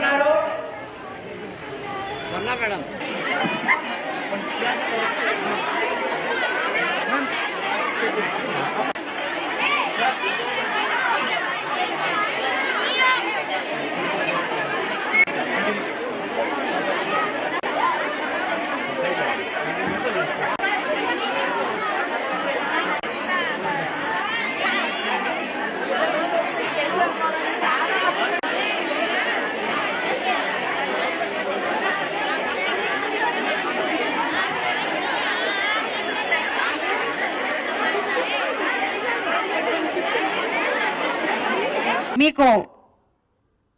కోరుతున్నారు మీకు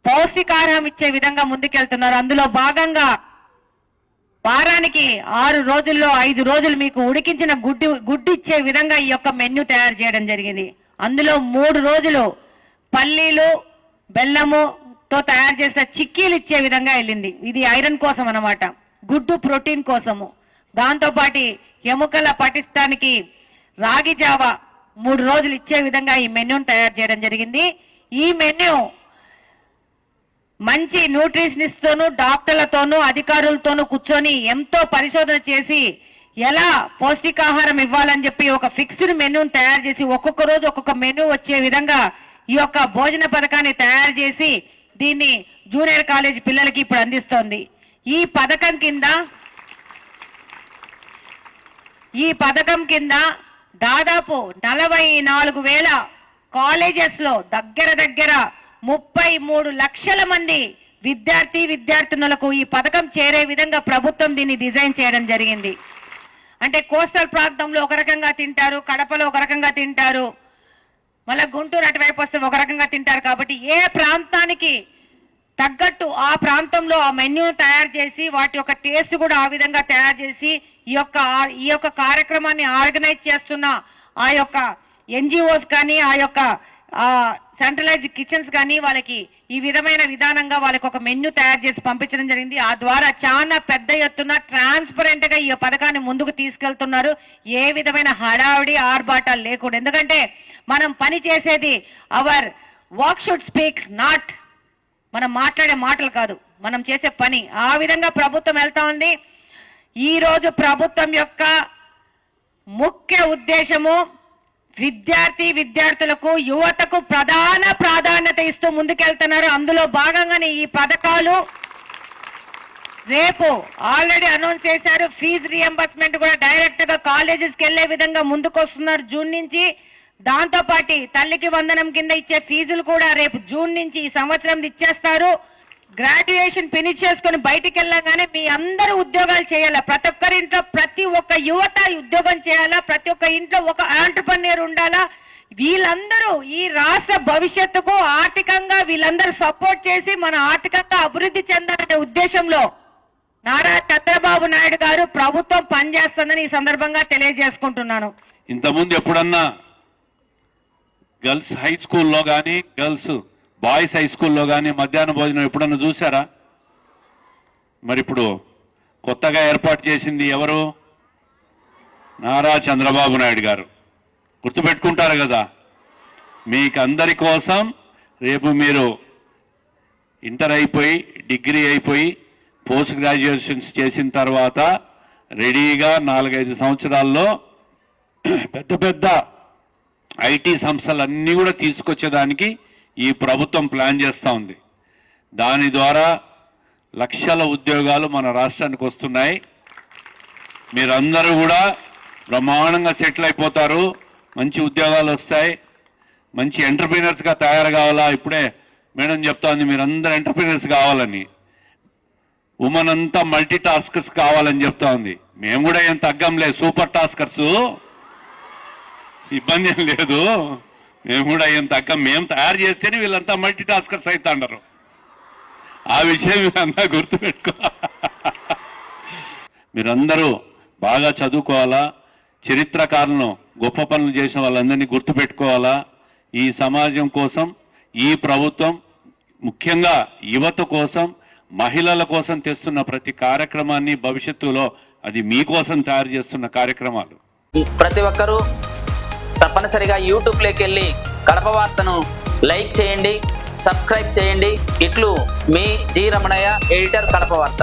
పౌష్టికాహారం ఇచ్చే విధంగా ముందుకెళ్తున్నారు. అందులో భాగంగా వారానికి ఆరు రోజుల్లో ఐదు రోజులు మీకు ఉడికించిన గుడ్డు గుడ్డు ఇచ్చే విధంగా ఈ యొక్క మెన్యూ తయారు చేయడం జరిగింది. అందులో మూడు రోజులు పల్లీలు బెల్లముతో తయారు చేసిన చిక్కీలు ఇచ్చే విధంగా వెళ్ళింది. ఇది ఐరన్ కోసం అన్నమాట. గుడ్డు ప్రోటీన్ కోసము. దాంతోపాటి ఎముకల పటిష్టానికి రాగి జావ మూడు రోజులు ఇచ్చే విధంగా ఈ మెన్యూను తయారు చేయడం జరిగింది. ఈ మెన్యూ మంచి న్యూట్రిషనిస్ట్తోనూ డాక్టర్లతోనూ అధికారులతోనూ కూర్చొని ఎంతో పరిశోధన చేసి ఎలా పౌష్టికాహారం ఇవ్వాలని చెప్పి ఒక ఫిక్స్డ్ మెనూని తయారు చేసి ఒక్కొక్క రోజు ఒక్కొక్క మెనూ వచ్చే విధంగా ఈ యొక్క భోజన పథకాన్ని తయారు చేసి దీన్ని జూనియర్ కాలేజ్ పిల్లలకి ఇప్పుడు అందిస్తోంది. ఈ పథకం కింద ఈ పథకం కింద దాదాపు నలభై నాలుగు వేల కాలేజెస్లో దగ్గర దగ్గర ముప్పై మూడు లక్షల మంది విద్యార్థి విద్యార్థినులకు ఈ పథకం చేరే విధంగా ప్రభుత్వం దీన్ని డిజైన్ చేయడం జరిగింది. అంటే కోస్టల్ ప్రాంతంలో ఒక రకంగా తింటారు కడపలో ఒక రకంగా తింటారు మళ్ళీ గుంటూరు అటువైపు వస్తే ఒక రకంగా తింటారు కాబట్టి ఏ ప్రాంతానికి తగ్గట్టు ఆ ప్రాంతంలో ఆ మెన్యూను తయారు చేసి వాటి యొక్క టేస్ట్ కూడా ఆ విధంగా తయారు చేసి ఈ యొక్క ఈ యొక్క కార్యక్రమాన్ని ఆర్గనైజ్ చేస్తున్న ఆ యొక్క ఎన్జిఓస్ కానీ ఆ యొక్క సెంట్రలైజ్డ్ కిచెన్స్ కానీ వాళ్ళకి ఈ విధమైన విధానంగా వాళ్ళకి ఒక మెన్యూ తయారు చేసి పంపించడం జరిగింది. ఆ ద్వారా చాలా పెద్ద ఎత్తున ట్రాన్స్పరెంట్గా ఈ పథకాన్ని ముందుకు తీసుకెళ్తున్నారు. ఏ విధమైన హడావిడి ఆర్భాటాలు లేకుండా. ఎందుకంటే మనం పని చేసేది our work should speak not మనం మాట్లాడే మాటలు కాదు. మనం చేసే పని. ఆ విధంగా ప్రభుత్వం వెళ్తా ఉంది. ఈరోజు ప్రభుత్వం యొక్క ముఖ్య ఉద్దేశము విద్యార్థి విద్యార్థులకు యువతకు ప్రధాన ప్రాధాన్యత ఇస్తూ ముందుకెళ్తున్నారు. అందులో భాగంగానే ఈ పథకాలు రేపు ఆల్రెడీ అనౌన్స్ చేశారు. ఫీజు రియంబర్స్మెంట్ కూడా డైరెక్ట్గా కాలేజెస్కి వెళ్ళే విధంగా ముందుకు వస్తున్నారు జూన్ నుంచి దాంతో పాటు తల్లికి వందనం కింద ఇచ్చే ఫీజులు కూడా రేపు జూన్ నుంచి ఈ సంవత్సరం ఇచ్చేస్తారు. గ్రాడ్యుయేషన్ ఫినిష్ చేసుకుని బయటికి వెళ్ళగానే మీ అందరూ ఉద్యోగాలు చేయాలా? ప్రతి ఒక్కరి ఇంట్లో ప్రతి ఒక్క యువత ఉద్యోగం చేయాలా? ప్రతి ఒక్క ఇంట్లో ఒక ఆంటర్ప్రన్యూర్ ఉండాలా? వీళ్ళందరూ ఈ రాష్ట్ర భవిష్యత్తుకు ఆర్థికంగా వీళ్ళందరూ సపోర్ట్ చేసి మన ఆర్థికంగా అభివృద్ధి చెందాలనే ఉద్దేశంలో నారా చంద్రబాబు నాయుడు గారు ప్రభుత్వం పనిచేస్తుందని ఈ సందర్భంగా తెలియజేసుకుంటున్నాను. ఇంతకుముందు ఎప్పుడన్నా గర్ల్స్ హై స్కూల్లో కానీ గర్ల్స్ బాయ్స్ హై స్కూల్లో కానీ మధ్యాహ్న భోజనం ఎప్పుడన్నా చూసారా మరి ఇప్పుడు కొత్తగా ఏర్పాటు చేసింది ఎవరు? నారా చంద్రబాబు నాయుడు గారు. గుర్తుపెట్టుకుంటారు కదా? మీకు అందరి కోసం రేపు మీరు ఇంటర్ అయిపోయి డిగ్రీ అయిపోయి పోస్ట్ గ్రాడ్యుయేషన్స్ చేసిన తర్వాత రెడీగా నాలుగైదు సంవత్సరాల్లో పెద్ద పెద్ద ఐటీ సంస్థలన్నీ కూడా తీసుకొచ్చేదానికి ఈ ప్రభుత్వం ప్లాన్ చేస్తూ ఉంది. దాని ద్వారా లక్షల ఉద్యోగాలు మన రాష్ట్రానికి వస్తున్నాయి. మీరందరూ కూడా బ్రహ్మాండంగా సెటిల్ అయిపోతారు. మంచి ఉద్యోగాలు వస్తాయి. మంచి ఎంటర్ప్రీనర్స్గా తయారు కావాలా? ఇప్పుడే మేడం చెప్తోంది మీరందరూ ఎంటర్ప్రీనర్స్ కావాలని. ఉమెన్ అంతా మల్టీ టాస్కర్స్ కావాలని చెప్తా ఉంది మేము కూడా ఏం తగ్గంలే సూపర్ టాస్కర్స్. ఇబ్బంది లేదు. మేము కూడా ఏం తగ్గ మేము తయారు చేస్తేనే వీళ్ళంతా మల్టీ టాస్కర్స్ అవుతాండరు ఆ విషయం మీరంతా గుర్తుపెట్టుకో. మీరందరూ బాగా చదువుకోవాలా? చరిత్రకారులను గొప్ప పనులు చేసిన వాళ్ళందరినీ గుర్తుపెట్టుకోవాలా? ఈ సమాజం కోసం ఈ ప్రభుత్వం ముఖ్యంగా యువత కోసం మహిళల కోసం తెస్తున్న ప్రతి కార్యక్రమాన్ని భవిష్యత్తులో అది మీకోసం తయారు చేస్తున్న కార్యక్రమాలు. ప్రతి ఒక్కరూ తప్పనిసరిగా యూట్యూబ్లోకి వెళ్ళి కడప వార్తను లైక్ చేయండి సబ్స్క్రైబ్ చేయండి. ఇట్లు మీ జి రమణయ్య ఎడిటర్ కడప వార్త.